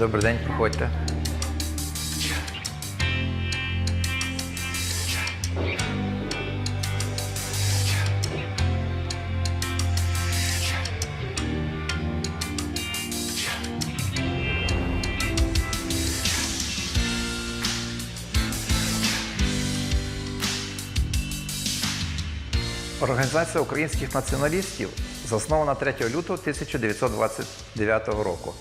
Добрий день, проходьте. Організація українських націоналістів заснована 3 лютого 1929 року.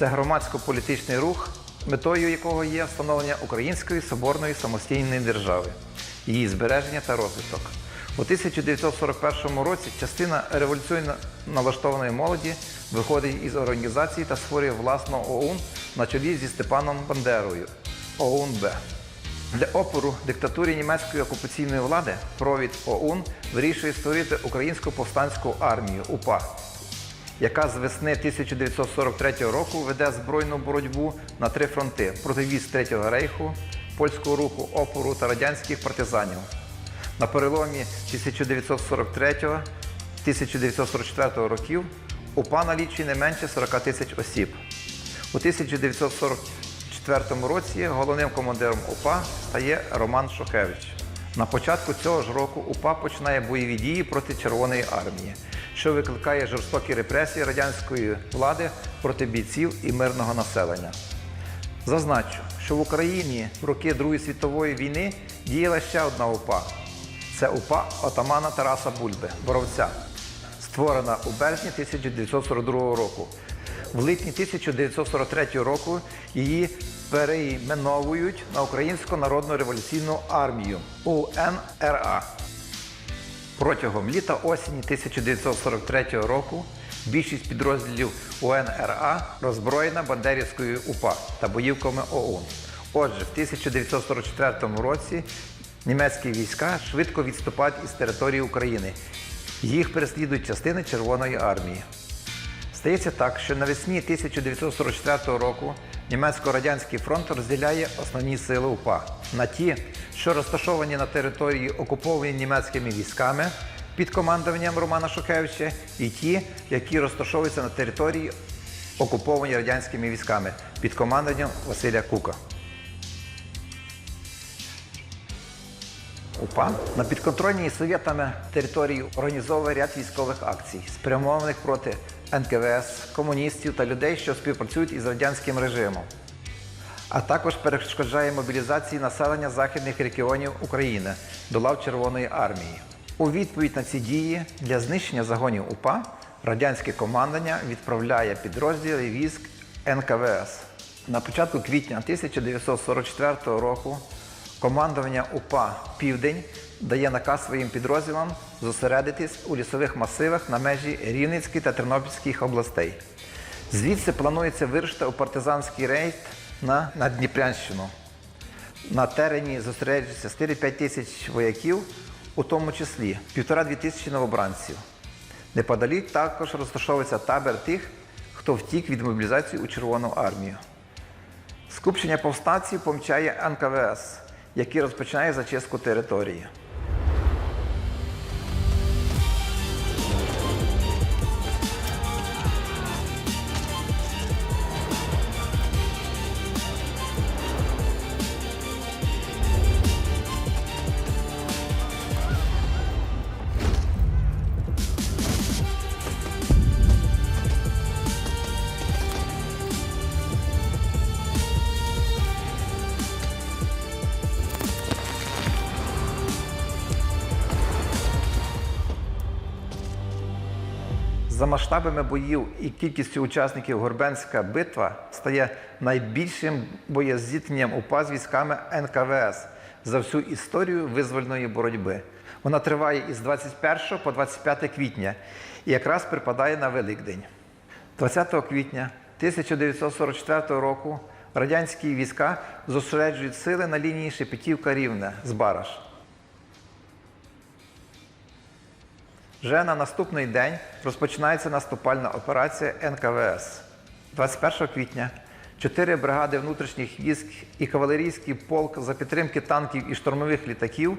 Це громадсько-політичний рух, метою якого є встановлення Української соборної самостійної держави, її збереження та розвиток. У 1941 році частина революційно налаштованої молоді виходить із організації та створює власну ОУН на чолі зі Степаном Бандерою ОУН-Б. Для опору диктатурі німецької окупаційної влади провід ОУН вирішує створити Українську повстанську армію УПА, яка з весни 1943 року веде збройну боротьбу на три фронти проти військ Третього рейху, польського руху опору та радянських партизанів. На переломі 1943-1944 років УПА налічує не менше 40 тисяч осіб. У 1944 році головним командиром УПА стає Роман Шухевич. На початку цього ж року УПА починає бойові дії проти Червоної армії, що викликає жорстокі репресії радянської влади проти бійців і мирного населення. Зазначу, що в Україні в роки Другої світової війни діяла ще одна УПА. Це УПА отамана Тараса Бульби, боровця, створена у березні 1942 року. В липні 1943 року її перейменовують на Українську народну революційну армію УНРА. Протягом літа-осені 1943 року більшість підрозділів УНРА роззброєна Бандерівською УПА та боївками ОУН. Отже, в 1944 році німецькі війська швидко відступають із території України. Їх переслідують частини Червоної армії. Стається так, що навесні 1944 року німецько-радянський фронт розділяє основні сили УПА на ті, що розташовані на території окуповані німецькими військами під командуванням Романа Шухевича, і ті, які розташовуються на території окуповані радянськими військами під командуванням Василя Кука. УПА на підконтрольній совєтами території організовує ряд військових акцій, спрямованих проти НКВС, комуністів та людей, що співпрацюють із радянським режимом, а також перешкоджає мобілізації населення західних регіонів України до лав Червоної армії. У відповідь на ці дії для знищення загонів УПА радянське командування відправляє підрозділи військ НКВС. На початку квітня 1944 року Командування УПА Південь дає наказ своїм підрозділам зосередитись у лісових масивах на межі Рівненської та Тернопільських областей. Звідси планується вирушити у партизанський рейд на, на Дніпрянщину. На терені зосереджується 4-5 тисяч вояків, у тому числі півтора-дві тисячі новобранців. Неподалік також розташовується табір тих, хто втік від мобілізації у Червону армію. Скупчення повстанців помчає НКВС, який розпочинає зачистку території. За масштабами боїв і кількістю учасників Горбенська битва стає найбільшим боєзіткненням УПА з військами НКВС за всю історію визвольної боротьби. Вона триває із 21 по 25 квітня і якраз припадає на Великдень. 20 квітня 1944 року радянські війська зосереджують сили на лінії Шепетівка-Рівне з Бараш. Вже на наступний день розпочинається наступальна операція НКВС. 21 квітня чотири бригади внутрішніх військ і кавалерійський полк за підтримки танків і штурмових літаків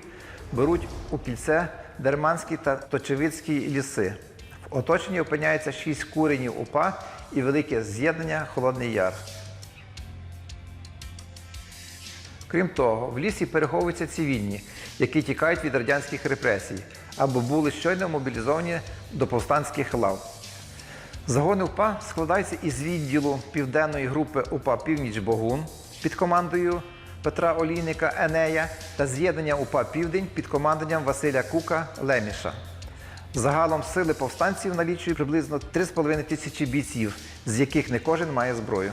беруть у кільце Дерманські та Точевицькі ліси. В оточенні опиняється шість куренів УПА і велике з'єднання Холодний Яр. Крім того, в лісі переховуються цивільні, які тікають від радянських репресій або були щойно мобілізовані до повстанських лав. Загони УПА складаються із відділу південної групи УПА Північ Богун під командою Петра Олійника Енея та з'єднання УПА Південь під командуванням Василя Кука Леміша. Загалом сили повстанців налічують приблизно 3,5 тисячі бійців, з яких не кожен має зброю.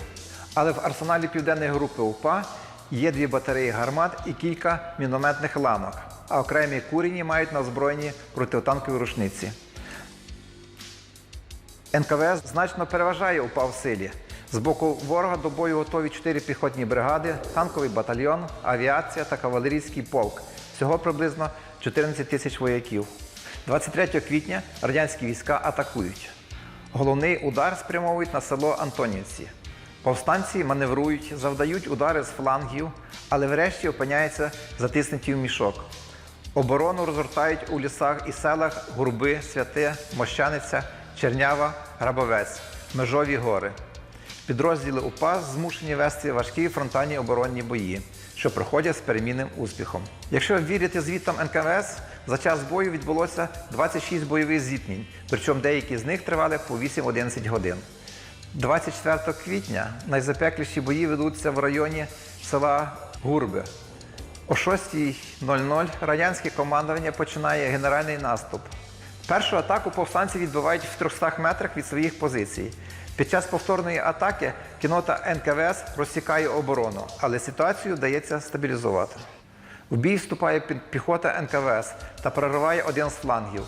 Але в арсеналі південної групи УПА є дві батареї гармат і кілька мінометних ланок, а окремі курені мають на озброєнні протитанкові рушниці. НКВС значно переважає УПА силі. З боку ворога до бою готові 4 піхотні бригади, танковий батальйон, авіація та кавалерійський полк. Всього приблизно 14 тисяч вояків. 23 квітня радянські війська атакують. Головний удар спрямовують на село Антонівці. Повстанці маневрують, завдають удари з флангів, але врешті опиняються затиснуті в мішок. Оборону розгортають у лісах і селах Гурби, Святе, Мощаниця, Чернява, Грабовець, Межові гори. Підрозділи УПА змушені вести важкі фронтальні оборонні бої, що проходять з перемінним успіхом. Якщо вірити звітам НКВС, за час бою відбулося 26 бойових зіткнень, причому деякі з них тривали по 8-11 годин. 24 квітня найзапекліші бої ведуться в районі села Гурби. О 6.00 радянське командування починає генеральний наступ. Першу атаку повстанці відбивають в 300 метрах від своїх позицій. Під час повторної атаки кінота НКВС розсікає оборону, але ситуацію вдається стабілізувати. В бій вступає піхота НКВС та прориває один з флангів.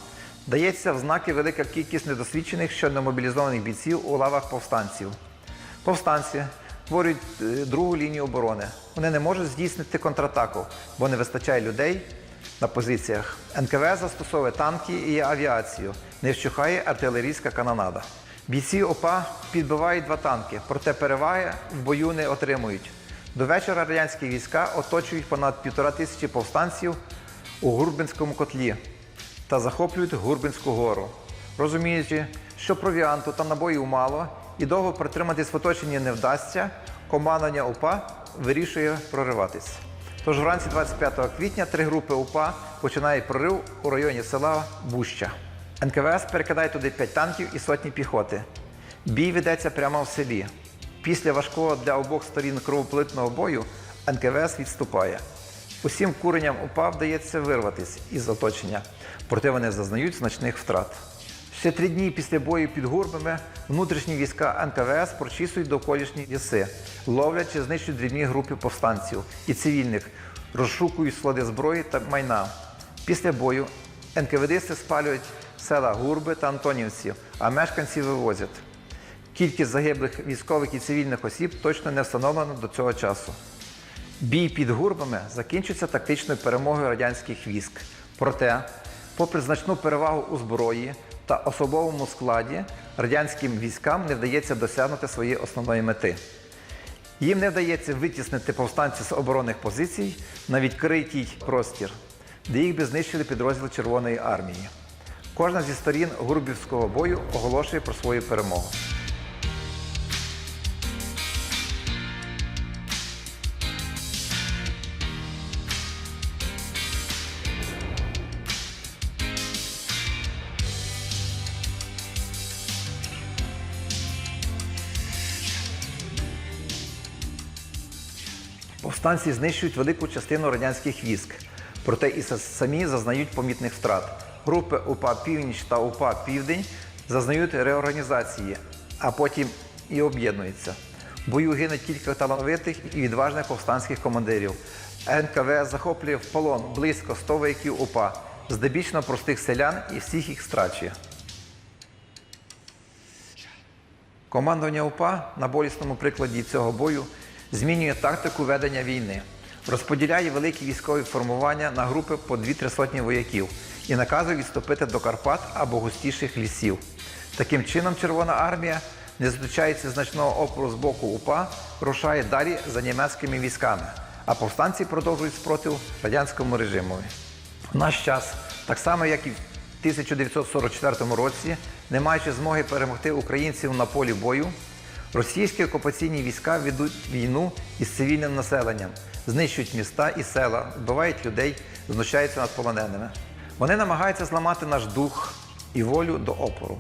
Дається в знаки велика кількість недосвідчених щойно мобілізованих бійців у лавах повстанців. Повстанці створюють е, другу лінію оборони. Вони не можуть здійснити контратаку, бо не вистачає людей на позиціях. НКВС застосовує танки і авіацію. Не вщухає артилерійська канонада. Бійці ОПА підбивають два танки, проте переваги в бою не отримують. До вечора радянські війська оточують понад півтора тисячі повстанців у Гурбинському котлі та захоплюють Гурбинську гору. Розуміючи, що провіанту та набоїв мало і довго протриматись в оточенні не вдасться, командування УПА вирішує прориватись. Тож вранці 25 квітня три групи УПА починають прорив у районі села Буща. НКВС перекидає туди 5 танків і сотні піхоти. Бій ведеться прямо в селі. Після важкого для обох сторін кровополитного бою НКВС відступає. Усім куренням УПА вдається вирватися із оточення, проте вони зазнають значних втрат. Ще три дні після бою під гурбами внутрішні війська НКВС прочісують довколишні ліси, ловлять чи знищують дрібні групи повстанців і цивільних, розшукують склади зброї та майна. Після бою НКВДисти спалюють села Гурби та Антонівці, а мешканців вивозять. Кількість загиблих військових і цивільних осіб точно не встановлено до цього часу. Бій під гурбами закінчиться тактичною перемогою радянських військ. Проте, попри значну перевагу у зброї та особовому складі, радянським військам не вдається досягнути своєї основної мети. Їм не вдається витіснити повстанців з оборонних позицій на відкритий простір, де їх би знищили підрозділи Червоної армії. Кожна зі сторін Гурбівського бою оголошує про свою перемогу. Повстанці знищують велику частину радянських військ, проте і самі зазнають помітних втрат. Групи УПА Північ та УПА Південь зазнають реорганізації, а потім і об'єднуються. В бою гине кілька талановитих і відважних повстанських командирів. НКВС захоплює в полон близько 100 вояків УПА, здебільшого простих селян і всіх їх страчує. Командування УПА на болісному прикладі цього бою змінює тактику ведення війни, розподіляє великі військові формування на групи по 2-3 сотні вояків і наказує відступити до Карпат або густіших лісів. Таким чином, Червона армія, не зустрічаючи значного опору з боку УПА, рушає далі за німецькими військами, а повстанці продовжують спротив радянському режимові. В наш час, так само як і в 1944 році, не маючи змоги перемогти українців на полі бою, російські окупаційні війська ведуть війну із цивільним населенням, знищують міста і села, вбивають людей, знущаються над полоненими. Вони намагаються зламати наш дух і волю до опору,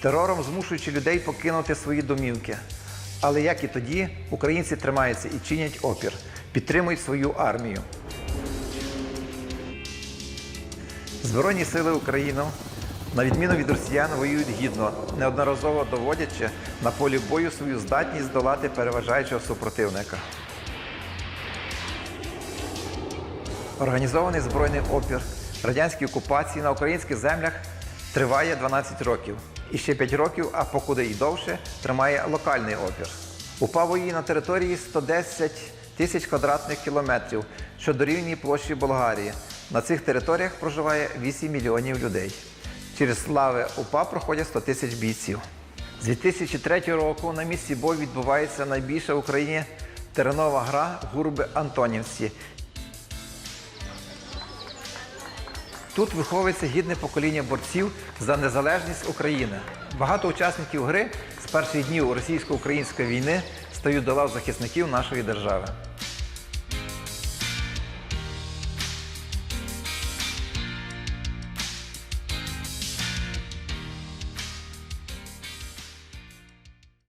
терором змушуючи людей покинути свої домівки. Але як і тоді, українці тримаються і чинять опір, підтримують свою армію. Збройні сили України, на відміну від росіян, воюють гідно, неодноразово доводячи на полі бою свою здатність здолати переважаючого супротивника. Організований збройний опір радянській окупації на українських землях триває 12 років. І ще 5 років, а покуди й довше, тримає локальний опір. УПА воює на території 110 тисяч квадратних кілометрів, що дорівнює площі Болгарії. На цих територіях проживає 8 мільйонів людей. Через слави УПА проходять 100 тисяч бійців. З 2003 року на місці бою відбувається найбільша в Україні теренова гра Гурби Антонівці, Тут виховується гідне покоління борців за незалежність України. Багато учасників гри з перших днів російсько-української війни стають до лав захисників нашої держави.